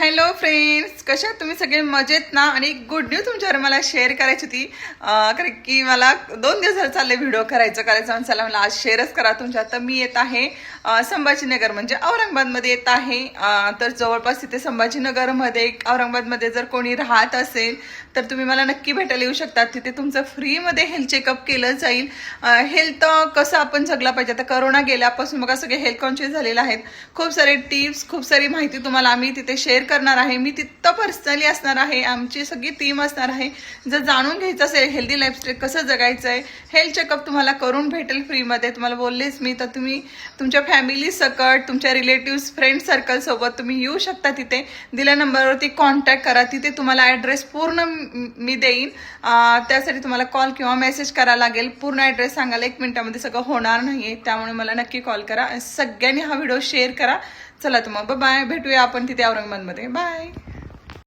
Hello friends कशा आहात तुम्ही? सगळे मजेत ना? आणि गुड न्यूज तुमच्यावर मला शेअर करायची होती. कारण की मला दोन दिवस झाले चालले व्हिडिओ करायचं. करायचं आणि चला मला आज शेअरच करा तुमच्या. तर मी येत आहे संभाजीनगर म्हणजे औरंगाबादमध्ये येत आहे. तर जवळपास तिथे संभाजीनगरमध्ये औरंगाबादमध्ये जर कोणी राहत असेल तर तुम्ही मला नक्की भेटायला येऊ शकता. तिथे तुमचं फ्रीमध्ये हेल्थ चेकअप केलं जाईल. हेल्थ कसं आपण जगला पाहिजे. आता करोना गेल्यापासून बघा सगळे हेल्थ कॉन्शियस झालेले आहेत. खूप सारे टिप्स खूप सारी माहिती तुम्हाला आम्ही तिथे शेअर करणार आहे मी तिथं पर्सनली असणार आहे आमची सगळी टीम असणार आहे. जर जाणून घ्यायचं असेल हेल्दी लाईफस्टाईल कसं जगायचं आहे हेल्थ चेकअप तुम्हाला करून भेटेल फ्रीमध्ये तुम्हाला बोललेच मी तर तुम्ही तुमच्या फॅमिली सकट तुमच्या रिलेटिव्स फ्रेंड सर्कलसोबत तुम्ही येऊ शकता तिथे. दिल्या नंबरवरती कॉन्टॅक्ट करा तिथे तुम्हाला ॲड्रेस पूर्ण मी देईन. त्यासाठी तुम्हाला कॉल किंवा मेसेज करा लागेल. पूर्ण ॲड्रेस सांगायला एक मिनिटामध्ये सगळं होणार नाही त्यामुळे मला नक्की कॉल करा. सगळ्यांनी हा व्हिडिओ शेअर करा. चला तर मग. बाय भेटूया आपण तिथे औरंगाबादमध्ये. बाय